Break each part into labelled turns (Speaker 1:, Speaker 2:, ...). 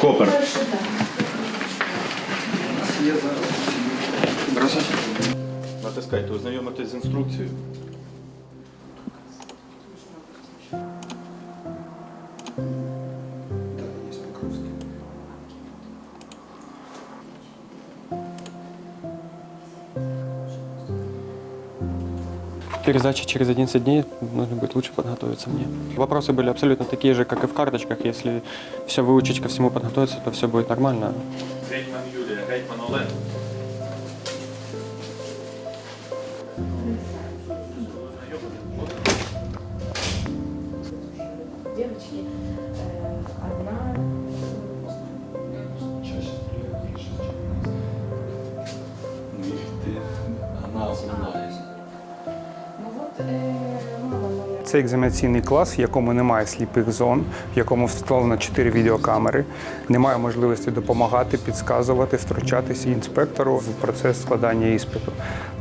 Speaker 1: Копер. Натискайте, ознайомитись з інструкцією.
Speaker 2: Пересдача через 11 дней, нужно будет лучше подготовиться мне. Вопросы были абсолютно такие же, как и в карточках. Если все выучить, ко всему подготовиться, то все будет нормально.
Speaker 1: Гетьман Юлія, Гетьман Олег.
Speaker 3: девочки, э, одна ну
Speaker 4: Це екзаменаційний клас, в якому немає сліпих зон, в якому встановлено чотири відеокамери. Немає можливості допомагати, підказувати, втручатися інспектору в процес складання іспиту.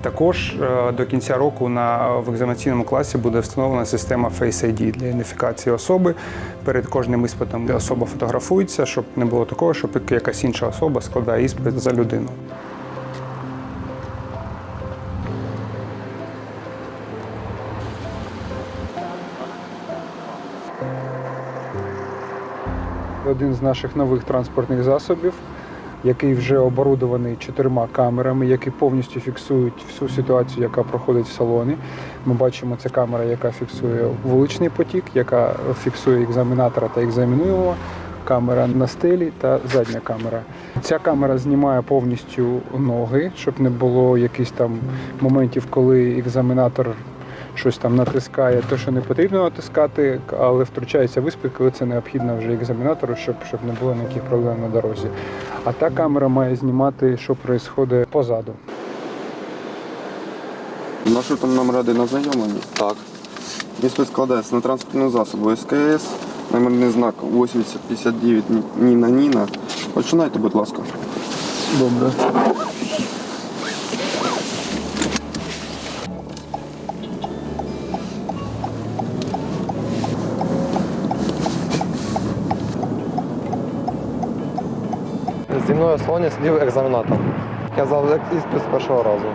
Speaker 4: Також е, до кінця року на в екзаменаційному класі буде встановлена система Face ID для ідентифікації особи. Перед кожним іспитом особа фотографується, щоб не було такого, щоб якась інша особа складає іспит за людину. Один з наших нових транспортних засобів, який вже оборудований чотирма камерами, які повністю фіксують всю ситуацію, яка проходить в салоні. Ми бачимо, це камера, яка фіксує вуличний потік, яка фіксує екзаменатора та екзаменуємого, камера на стелі та задня камера. Ця камера знімає повністю ноги, щоб не було якихось там моментів, коли екзаменатор щось там натискає, те, що не потрібно натискати, але втручається в іспит, коли це необхідно вже екзаменатору, щоб, щоб не було ніяких проблем на дорозі. А та камера має знімати, що відбувається позаду.
Speaker 5: Маршрутом номер один ознайомлені? Так. Іспит складається на транспортну засобу СКС, номерний знак 8059 Ніна Ніна. Починайте, будь ласка. Добре.
Speaker 6: Зі мною в салоні сидів екзаменатор. Я здав іспит з першого разу.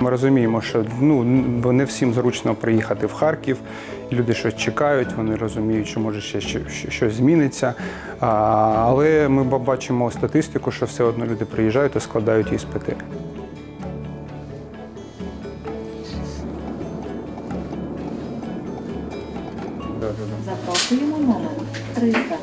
Speaker 4: Ми розуміємо, що ну не всім зручно приїхати в Харків. Люди щось чекають, вони розуміють, що може ще щось зміниться. Але ми бачимо статистику, що все одно люди приїжджають і складають іспити.
Speaker 7: Запрошуємо номер 300